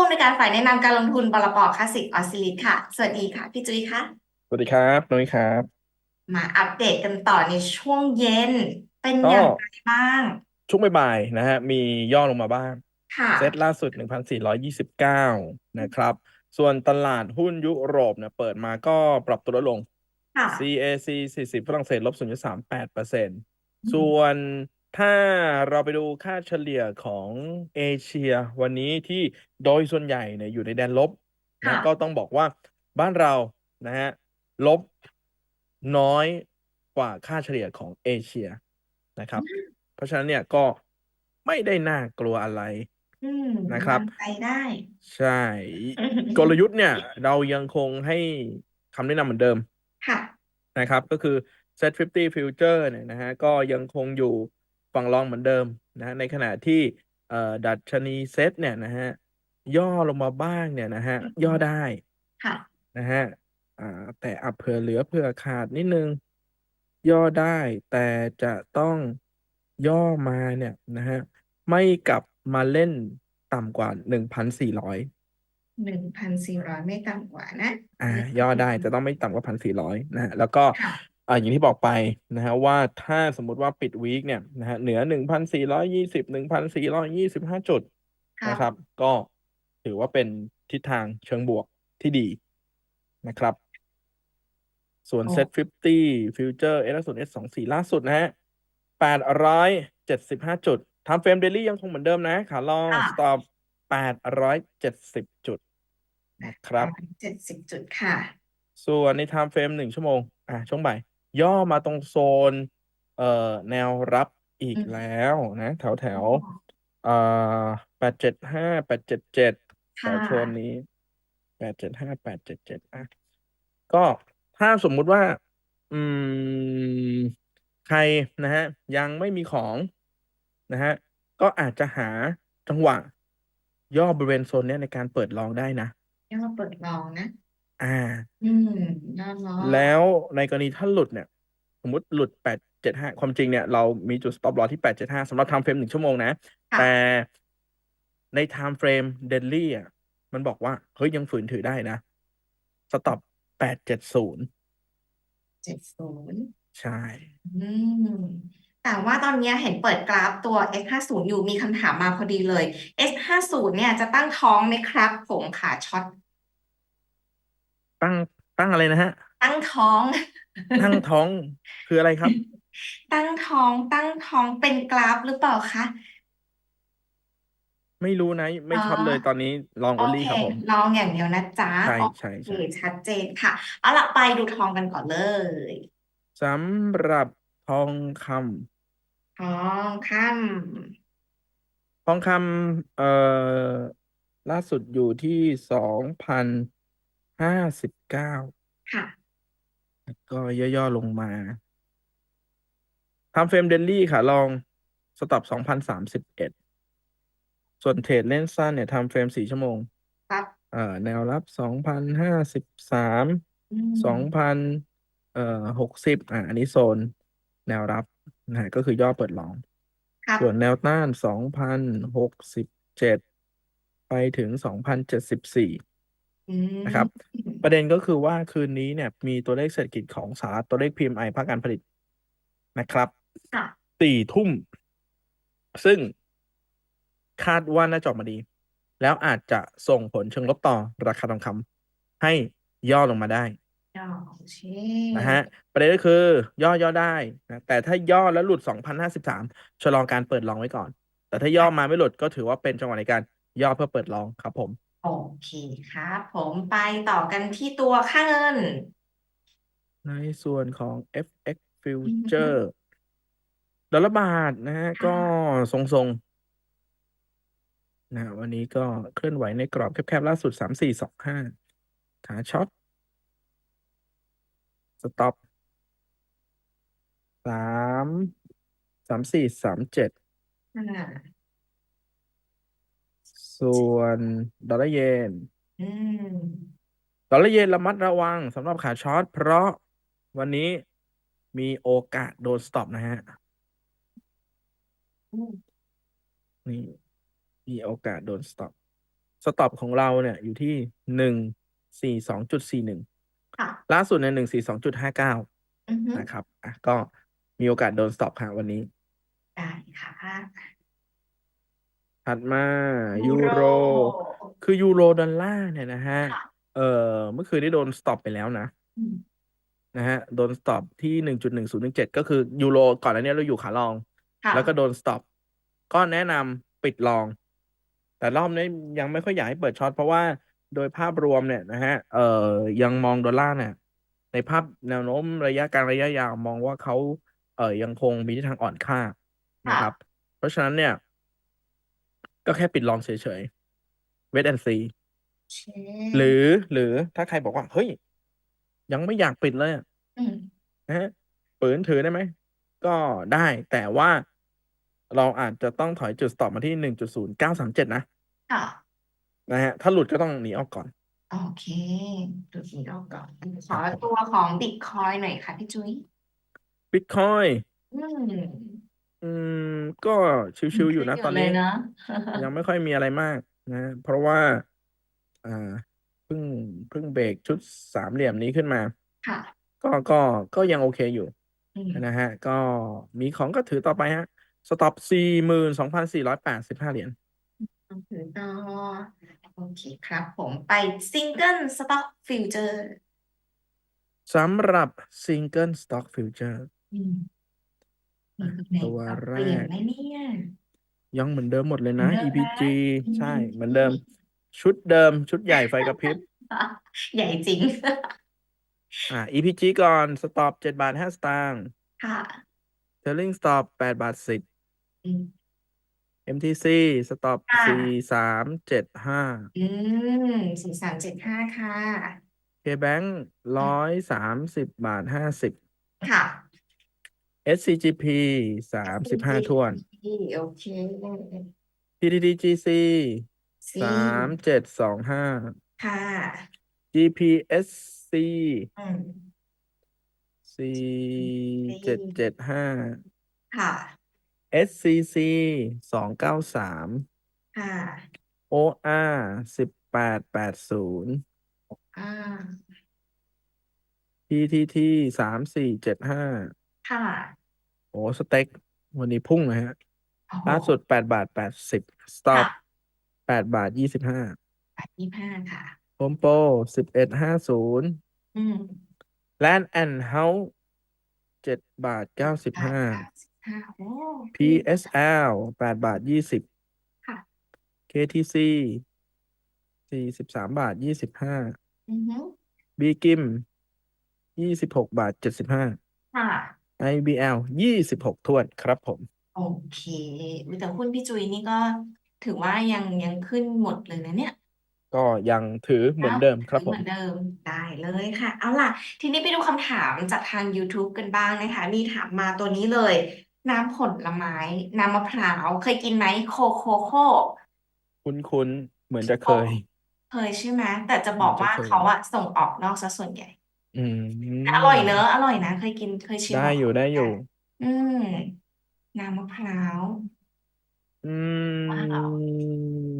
อำนวยการฝ่ายแนะนำการลงทุนปลปคลาสสิกออสซิลิทค่ะ สวัสดีค่ะ พี่จุ้ยค่ะ สวัสดีครับนุ้ยครับ มาอัปเดตกันต่อในช่วงเย็นเป็นก็อย่างไรบ้าง ช่วงบ่ายๆนะฮะมีย่อลงมาบ้างค่ะเซตล่าสุด 1,429 นะครับ ส่วนตลาดหุ้นยุโรปเนี่ยเปิดมาก็ปรับตัวลดลงค่ะ CAC 40 ฝรั่งเศสลบ0.38เปอร์เซ็นต์อืมส่วน ถ้าเราไปดูค่าเฉลี่ยของเอเชีย วันนี้ที่โดยส่วนใหญ่เนี่ยอยู่ในแดนลบค่ะนะก็ต้องบอกว่าบ้านเรานะฮะลบน้อยกว่าค่าเฉลี่ยของเอเชียนะครับ เพราะฉะนั้นเนี่ยก็ไม่ได้น่ากลัวอะไรอืมนะครับวางใจได้ ใช่ กลยุทธ์เนี่ย เรายังคงให้คำแนะนำเหมือนเดิม ค่ะ นะครับ ก็คือ Set 50 Future เนี่ยนะฮะ ก็ยังคงอยู่ ฝั่งรองเหมือนเดิมนะฮะในขณะที่เอ่อดัชนีเซ็ตเนี่ยนะฮะย่อลงมาบ้างเนี่ยนะฮะอืมย่อได้ค่ะนะฮะอ่าแต่อับเผื่อเหลือเผื่อขาดนิดนึง ย่อได้แต่จะต้องย่อมาเนี่ยนะฮะไม่กลับมาเล่นต่ำกว่า1,400หนึ่งพันสี่ร้อยไม่ต่ำกว่านะ อ่า ย่อได้แต่ต้องไม่ต่ำกว่าพันสี่ร้อยนะฮะแล้วก็ค่ะ อ่าอย่างที่บอกไปนะฮะว่าถ้าสมมุติว่าปิดวีคเนี่ยนะฮะเหนือหนึ่งพันสี่ร้อยยี่สิบหนึ่งพันสี่ร้อยยี่สิบห้าจุดค่ะนะครับ ก็ถือว่าเป็นทิศทางเชิงบวกที่ดีนะครับ ส่วน โอ้ Set 50 Future S ศูนย์ S สองสี่ล่าสุดนะฮะแปดร้อยเจ็ดสิบห้าจุดทำเฟรมเดลี่ยังคงเหมือนเดิมนะขาลอง ค่ะสต็อปแปดร้อยเจ็ดสิบจุดนะครับ เจ็ดสิบจุดค่ะ ส่วนใน time frame หนึ่งชั่วโมง อะช่วงบ่าย ย่อมาตรงโซน เอ่อแนวรับอีกอืมแล้วนะ แถวแถวอ๋อเอ่อแปดเจ็ดห้าแปดเจ็ดเจ็ดแถค่ะวโซนนี้แปดเจ็ดห้าแปดเจ็ดเจ็ดอะก็ถ้าสมมุติว่า อืม ใครนะฮะ ยังไม่มีของนะฮะ ก็อาจจะหาจังหวะ ย่อบริเวณโซนเนี้ยในการเปิดลองได้นะย่อเปิดลองนะ อ่าอืมย่อล้อแล้วในกรณีถ้าหลุดเนี่ย สมมติหลุดแปดเจ็ดห้าความจริงเนี่ย เรามีจุด stop loss ที่แปดเจ็ดห้าสำหรับ time frame หนึ่งชั่วโมงนะ ค่ะแต่ใน time frame daily อะมันบอกว่า เฮ้ย ยังฝืนถือได้นะ stop แปดเจ็ดศูนย์เจ็ดศูนย์ใช่ อืม แต่ว่าตอนเนี้ยเห็นเปิดกราฟตัว S50 อยู่มีคำถามมาพอดีเลย S50 เนี่ยจะตั้งท้องไหมครับ ผมขาช็อต ตั้งตั้งอะไรนะฮะ ตั้งท้อง ตั้งท้องคืออะไรครับ ตั้งท้องตั้งท้องเป็นกราฟหรือเปล่าคะไม่รู้นะ ไม่อ๋อช็อตเลยตอนนี้ลองโอโอลี่เคครับผม ลองอย่างเดียวนะจ๊ะใช่โอใช่เคใช่ชัดเจนค่ะ เอาล่ะไปดูทองกันก่อนเลย สำหรับทองคำทองคทองคำเอ่อล่าสุดอยู่ที่สองพัน ห้าสิบเก้าำค่ะก็ย่อ ๆ ลงมา ทำเฟรมเดลลี่ค่ะ ลองสต็อปสองพันสามสิบเอ็ดส่วนเทรดเล่นสั้นเนี่ยทำเฟรมสี่ชั่วโมง ครับ เอ่อ แนวรับสองพันห้าสิบสามอืมสองพันเอ่อหกสิบอะอันนี้โซน แนวรับนะฮะก็คือย่อเปิดลอง ครับ ส่วนแนวต้านสองพันหกสิบเจ็ดไปถึงสองพันเจ็ดสิบสี่ อืม นะครับ ประเด็นก็คือว่าคืนนี้เนี่ยมีตัวเลขเศรษฐกิจของสหรัฐตัวเลข PMI ภาคการผลิตนะครับค่ะ สี่ทุ่ม ซึ่งคาดว่าน่าจะออกมาดี แล้วอาจจะส่งผลเชิงลบต่อราคาทองคำให้ย่อลงมาได้ย่อโอเคนะฮะประเด็นก็คือย่อย่อได้นะแต่ถ้าย่อแล้วหลุด 2,053 ชะลอการเปิดลองไว้ก่อน แต่ถ้าย่อมาไม่หลุดก็ถือว่าเป็นจังหวะในการย่อเพื่อเปิดลองครับผม โอเคครับผมไปต่อกันที่ตัวค่าเงิน ในส่วนของ FX Future ดอลลาร์บาทนะฮะก็ทรงๆนะวันนี้ก็เคลื่อนไหวในกรอบแคบๆล่าสุด3 4 2 5ขาช็อตสต็อปสามสามสี่สามเจ็ดอ่า ส่วนดอลลาร์เยน อืม ดอลลาร์เยนระมัดระวังสำหรับขาช็อตเพราะวันนี้มีโอกาสโดนสต็อปนะฮะอืมนี่มีโอกาสโดนสต็อป สต็อปของเราเนี่ยอยู่ที่หนึ่งสี่สองจุดสี่หนึ่งค่ะ ล่าสุดในหนึ่งสี่สองจุดห้าเก้าอือฮึนะครับอะก็มีโอกาสโดนสต็อปค่ะวันนี้ ได้ค่ะ ถัดมายูยูโรโร คือยูโรดอลลาร์เนี่ยนะฮะค่ะเอ่อเมื่อคืนได้โดนสต็อปไปแล้วนะอืมนะฮะ โดนสต็อปที่หนึ่งจุดหนึ่งศูนย์หนึ่งเจ็ดก็คือยูโรก่อนอันนี้เราอยู่ขาลองค่ะแล้วก็โดนสต็อป ก็แนะนำปิดลอง แต่รอบนี้ยังไม่ค่อยอยากให้เปิดช็อตเพราะว่าโดยภาพรวมเนี่ยนะฮะ เอ่อยังมองดอลลาร์เนี่ย ในภาพแนวโน้มระยะกลางระยะยาวมองว่าเขาเอ่อยังคงมีทิศทางอ่อนค่านะครับ เพราะฉะนั้นเนี่ย ก็แค่ปิดลองเฉยๆ wait and see เชหรือหรือถ้าใครบอกว่า เฮ้ย ยังไม่อยากปิดเลยอะอืมนะฮะปืนถือได้ไหม ก็ได้แต่ว่าเราอาจจะต้องถอยจุด stop มาที่หนึ่งจุดศูนย์เก้าสามเจ็ดนะค่ะนะฮะ ถ้าหลุดก็ต้องหนีออกก่อน โอเคดูสีออกก่อน ขอตัวของบิตคอยหน่อยค่ะพี่จุ้ย Bitcoin อืม อืม ก็ชิวๆอยู่นะขึ้ตอนเลนี้ยเนาะยังไม่ค่อยมีอะไรมากนะ เพราะว่า อ่าเพิ่งเพิ่งเบรกชุดสามเหลี่ยมนี้ขึ้นมา ค่ะ ก็ก็ก็ยังโอเคอยู่ อืม นะฮะ ก็มีของก็ถือต่อไปฮะ สต็อปสี่หมื่นสองพันสี่ร้อยแปดสิบห้าเหรียญ ถือต่อโอเคครับผมไปซิงเกิลสต็อกฟิวเจอร์สำหรับ Single Stock Future อืมมีอะ ตำแหน่งตัวปรับแรเปลี่ยนก ไหมเนี่ย ยังเหมือนเดิมหมดเลยเหมือนะนเดิมนะ EPG อืใช่มเหมือนเดิม ชุดเดิม ชุดใหญ่ไฟกระพริบ ใหญ่จริง อ่า EPG ก่อนสต็อปเจ็ดบาทห้าสตางค์ ค่ะ Trailing Stop แปดบาทสิบ อืม MTC สต็อปค่ะ สี่สามเจ็ดห้า อืมสี่สามเจ็ดห้าค่ะ KBank ร้อยสามสิบบาทห้าสิบ ค่ะ SCGP สามสิบห้าถ้วนโอเค PTTGC ซีสามเจ็ดสองห้า ค่ะ GPSC อืมสี่เจ็ดเจ็ดห้า ค่ะ SCC สองเก้าสาม ค่ะ OR สิบแปดแปดศูนย์ อ่า PTT สามสี่เจ็ดห้า ค่ะ โอ้สเต็กวันนี้พุ่งนะฮะโอ้โหล่าสุดแปดบาทแปดสิบสต็อปค่ะแปดบาทยี่สิบห้าแปดยี่ห้าค่ะ โฮมโปรสิบเอ็ดห้าศูนย์อืมแลนด์แอนด์เฮาส์เจ็ดบาทเก้าสิบแปดห้า เก้าสิบห้าโอ้ PSL แปดบาทยี่สิบ ค่ะ KTC สี่สิบสามบาทยี่สิบห้าอือฮึบีกิมยี่สิบหกบาทเจ็ดสิบห้าค่ะ IBL ยี่สิบหกถ้วนครับผม โอเคอุ๊ยแต่หุ้นพี่จุยนี่ก็ถือว่ายังยังขึ้นหมดเลยนะเนี่ย ก็ยังถือเหมือนเดิมครับถือผเหมมือนเดิมได้เลยค่ะ เอาล่ะ ทีนี้ไปดูคำถามจากทาง YouTube กันบ้างนะคะ มีถามมาตัวนี้เลย น้ำผลไม้ น้ำมะพร้าว เคยกินไหมโคโคโค่คุ้นๆ เหมือนจะเคย เคยใช่ไหมแต่จะบอกว่าจะเคย เขาอะส่งออกนอกซะส่วนใหญ่ อืมแต่อร่อยเนอะอร่อยนะ เคยกินเคยชิมได้อยู่ได้อยู่อืมน้ำมะพร้าวอืว้าวม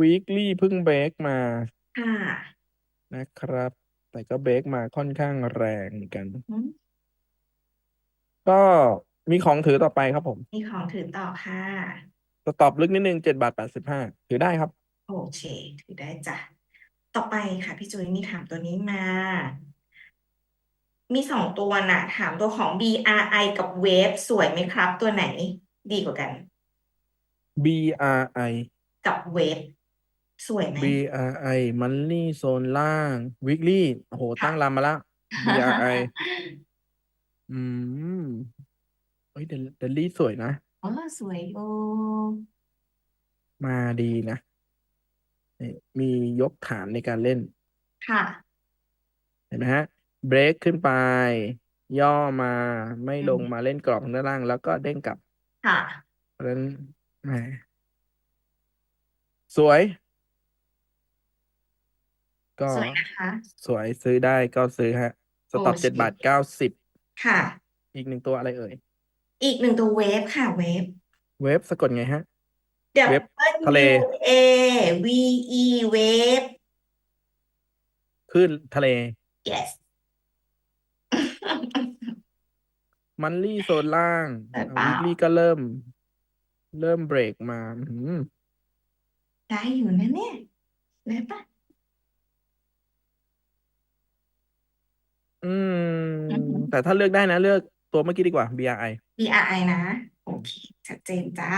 weekly เพิ่งเบรกมาค่ะนะครับ แต่ก็เบรกมาค่อนข้างแรงเหมือนกัน อืมก็มีของถือต่อไปครับผมมีของถือต่อค่ะสต็อปลึกนิดนึงเจ็ดบาทแปดสิบห้าถือได้ครับ โอเค ถือได้จ้ะ ต่อไปค่ะพี่จุ้ยมีถามตัวนี้มา มีสองตัวน่ะถามตัวของ BRI กับ Wave สวยไหมครับ ตัวไหนดีกว่ากัน BRI กับ Wave สวยไหม BRI มันนี่โซนล่าง weekly โอ้โห ตั้งลำมาแล้ว BRI อืมเฮ้ยเดลเดลลี่สวยนะ อ๋อสวยโอมาดีนะนี่ มียกฐานในการเล่น ค่ะ เห็นไหมฮะ เบรกขึ้นไป ย่อมาไม่อืมลงมาเล่นกรอบทางด้านล่าง แล้วก็เด้งกลับ ค่ะเพราะฉะนั้นแหมสวย ก็สวยนะคะ สวยซื้อได้ก็ซื้อฮะ สต็อปโอเค เจ็ดบาทเก้าสิบค่ะ อีกหนึ่งตัวอะไรเอ่ย อีกหนึ่งตัวเวฟค่ะ เวฟ เวฟสะกดไงฮะ เว็บ W ทะเล A V E wave คลื่นทะเล yes มันลี่โซนล่างได้เปล่า วิกลี่ก็เริ่ม เริ่มเบรกมาอื้อหือได้อยู่นะเนี่ยได้ปะ อืม อือหือ แต่ถ้าเลือกได้นะ เลือกตัวเมื่อกี้ดีกว่า BRI BRI นะ โอเค ชัดเจนจ้า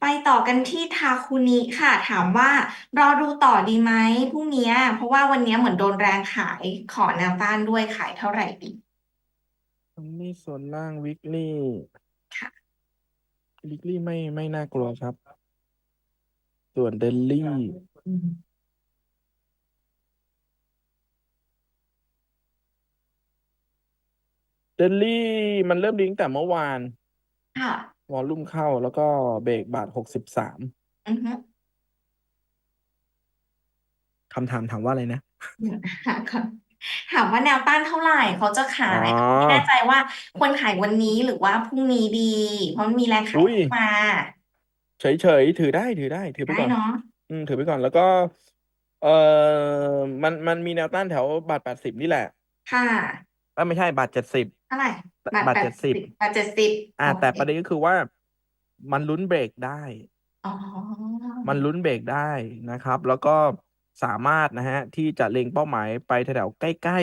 ไปต่อกันที่ทาคุนิค่ะ ถามว่ารอดูต่อดีไหมพรุ่งเนี้ยเพราะว่าวันเนี้ยเหมือนโดนแรงขายขอแนวต้านด้วยขายเท่าไหร่ดีมันลี่โซนล่างวิกลี่ค่ะวิกลี่ไม่ไม่น่ากลัวครับ ส่วนเดลลี่อืมเดลลี่มันเริ่มดีตั้งแต่เมื่อวาน ค่ะ วอลลุ่มเข้าแล้วก็เบรกบาทหกสิบสามอือฮึคำถามถามว่าอะไรนะเดี๋ยวนะหาก่อนถามว่าแนวต้านเท่าไหร่เขาจะขายอ๋อไม่แน่ใจว่าควรขายวันนี้หรือว่าพรุ่งนี้ดี เพราะมันมีแรงขายอุ้ยเข้ามาเฉยเฉยถือได้ถือได้ ถือไปได้ก่อน เนาะอืมถือไปก่อนแล้วก็ เออมันมันมีแนวต้านแถวบาทแปดสิบนี่แหละค่ะเอ้ยไม่ใช่บาทเจ็ดสิบ เท่าไหร่บาทเจ็ดสิบบาทเจ็ดสิบอ่าโอแต่เคประเด็นก็คือว่ามันลุ้นเบรกได้ อ๋อมันลุ้นเบรกได้นะครับ แล้วก็สามารถนะฮะ ที่จะเล็งเป้าหมายไปแถวๆใกล้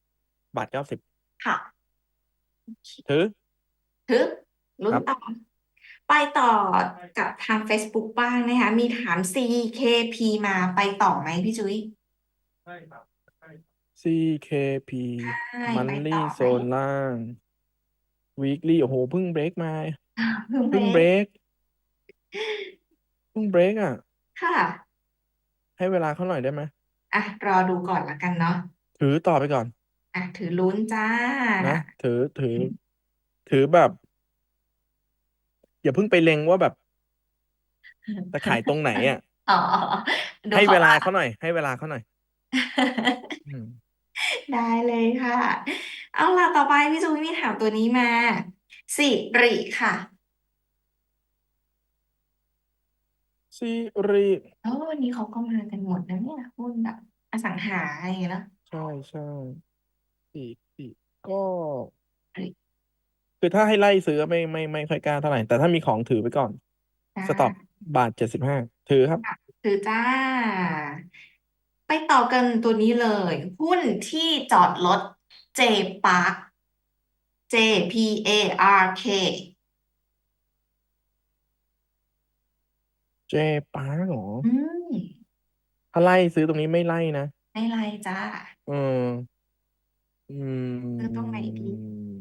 ๆบาทเก้าสิบค่ะ ถือทึบลุ้นครับ ต่อ ไปต่อกับทาง Facebook บ้างนะคะ มีถาม CKP มาไปต่อไหมพี่จุ้ย CKP ใช่มันไปต่ลี่อโซไหมนล่าง weekly โอ้โหเพิ่งเบรกมาเพิ่งเพิ่งเบเบรรกกเพิ่งเบรกอะ ค่ะให้เวลาเขาหน่อยได้ไหมอะรอดูก่อนละกันเนาะถือต่อไปก่อน อะถือลุ้นจ้า นะถือถือ ถือแบบ อย่าเพิ่งไปเล็งว่าแบบจะขายตรงไหนอะ อ๋อดูให้เขาเวลาว่าเขาหน่อย ให้เวลาเขาหน่อย อืม ได้เลยค่ะ เอาล่ะ ต่อไปพี่จุ้ยมีถามตัวนี้มา สิริค่ะซีรีเออวันนี้เขาก็มากันหมดนะเนี่ยหุ้นแบบอสังหาอะไรอย่างเงี้ยเนอะใช่ใช่อีกอีกก็เอ้ยคือถ้าให้ไล่ซื้อไม่ไม่ไม่ค่อยกล้าเท่าไหร่ แต่ถ้ามีของถือไปก่อน จ้าสต็อปบาทเจ็ดสิบห้าถือครับ ถือจ้า ไปต่อกันตัวนี้เลย หุ้นที่จอดรถ J Park J P A R K เจปาร์กเหรอ อืมถ้าไล่ซื้อตรงนี้ไม่ไล่นะ ไม่ไรจ้าเอออืซื้อตรงไหนดีม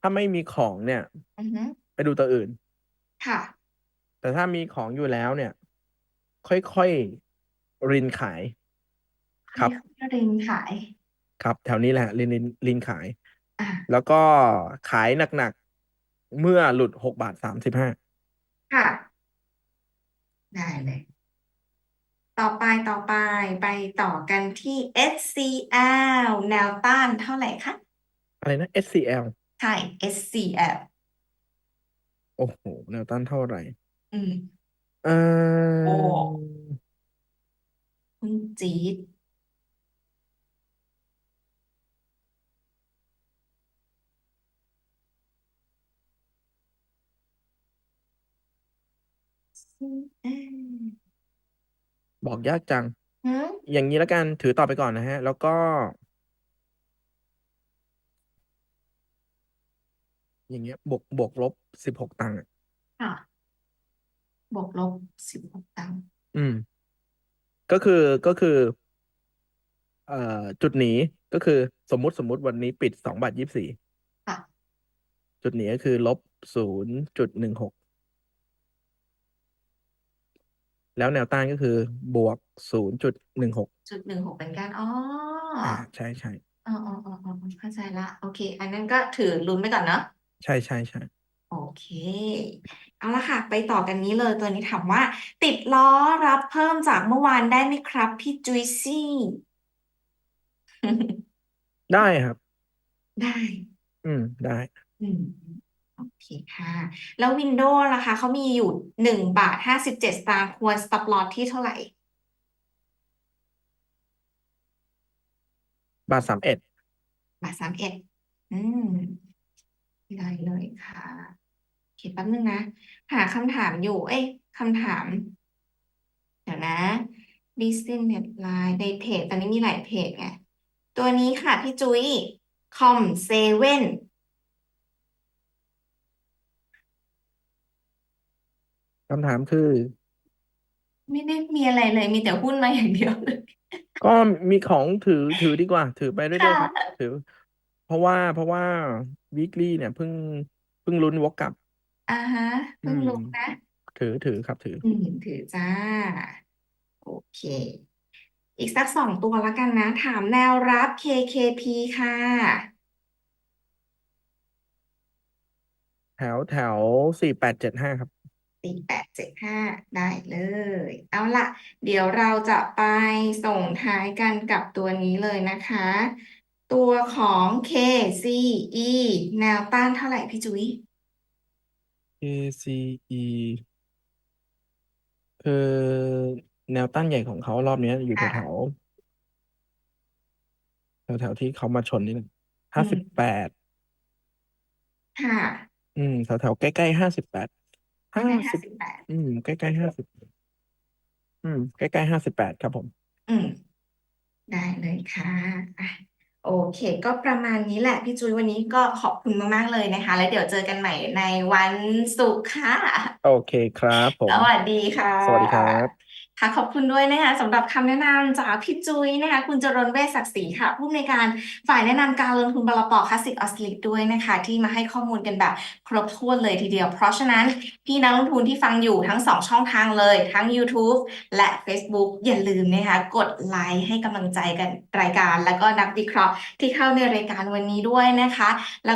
ถ้าไม่มีของเนี่ย อือฮึไปดูตัวอื่น ค่ะ แต่ถ้ามีของอยู่แล้วเนี่ย ค่อยๆรินขาย ครับให้รินขาย ครับแถวนี้แหละรินรินรินขาย อะแล้วก็ขายหนักๆ เมื่อหลุดหกบาทสามสิบห้าค่ะ ได้เลย ต่อไปต่อไปไปต่อกันที่ SCL แนวต้านเท่าไหร่คะ อะไรนะ SCL ใช่ SCL โอ้โหแนวต้านเท่าไหร่ อืม เอโอ้อคุณจี๊ดอืมบอกยากจังหืมอย่างนี้แล้วกันถือต่อไปก่อนนะฮะ แล้วก็อย่างเงี้ยบวกบวกลบสิบหกตังค์อะค่ะ บวกลบสิบหกตังค์อืม ก็คือก็คือ เอ่อ จุดหนีก็คือสมมุติสมมุติวันนี้ปิดสองบาทยี่สิบสี่ค่ะจุดหนีก็คือลบศูนย์จุดหนึ่งหกแล้วแนวต้านก็คือบวกศูนย์จุดหนึ่งหกจุดหนึ่งหกเป็นการอ๋ออ่า ใช่ใช่อ๋ออ๋ออ๋ออ๋อเข้าใจละ โอเค อันนั้นก็ถือลุ้นไปก่อนเนาะ ใช่ใช่ใช่โอ เค เอาละค่ะ ไปต่อกันนี้เลยตัวนี้ถามว่า ติดล้อรับเพิ่มจากเมื่อวานได้ไหมครับ พี่จุยซี่ ได้ครับ ได้ อืม ได้ อืมโอเคค่ะ แล้ววินโดว์ล่ะคะเขามีอยู่หนึ่งบาทห้าสิบเจ็ดสตางค์ควร stop loss ที่เท่าไหร่ บาทสามเอ็ด บาทสามเอ็ดอืม ได้เลยค่ะ โอเคแป๊บนึงนะ หาคำถามอยู่ เอ้ยคำถาม เดี๋ยวนะ business line ในเพจตอนนี้มีหลายเพจไงตัวนี้ค่ะพี่จุ้ย com seven คำถามคือ ไม่ได้มีอะไรเลย มีแต่หุ้นมาอย่างเดียวเลย ก็มีของถือถือดีกว่า ถือไปเรื่อยๆครับค่ะ ถือ เพราะว่าเพราะว่า weekly เนี่ยเพิ่งเพิ่งลุ้นวกกลับ อ่าฮะอืเพิ่งมรู้นะ ถือถือครับถือ อืมถือจ้า โอเค อีกสักสองตัวแล้วกันนะ ถามแนวรับ KKP ค่ะ แถวแถวสี่แปดเจ็ดห้าครับสี่แปดเจ็ดห้าได้เลย เอาล่ะ เดี๋ยวเราจะไปส่งท้ายกันกับตัวนี้เลยนะคะ ตัวของ KCE แนวต้านเท่าไหร่พี่จุ้ย KCE คือแนวต้านใหญ่ของเขารอบนี้อยู่แถอะ วแถวแถวแถวที่เขามาชนนี่แหละอืห้าสิบมแปด ค่ะอืมแถวแถวใกล้ๆห้าสิบแปดไม่ห้าได้ห้าสิบ สิบแปดอืม ใกล้ๆห้าสิบ อืม ใกล้ๆห้าสิบแปดครับผมอืม ได้เลยค่ะอะ โอเค ก็ประมาณนี้แหละพี่จุ้ยวันนี้ก็ขอบคุณมากๆเลยนะคะ แล้วเดี๋ยวเจอกันใหม่ในวันศุกร์ค่ะ โอเคครับผสม วัสดีค่ะ สวัสดีครับ ค่ะขอบคุณด้วยนะคะสำหรับคำแนะนำจากพี่จุ้ยนะคะ คุณจรนเวชศักดิ์ศรีค่ะ ผู้อำนวยการฝ่ายแนะนำการลงทุนบลปคลาสสิกออสลิดด้วยนะคะ ที่มาให้ข้อมูลกันแบบครบถ้วนเลยทีเดียว เพราะฉะนั้นพี่นักลงทุนที่ฟังอยู่ทั้งสองช่องทางเลย ทั้ง YouTube และ Facebook อย่าลืมนะคะ กดไลค์ให้กำลังใจกันรายการ แล้วก็นักวิเคราะห์ที่เข้าในรายการวันนี้ด้วยนะคะ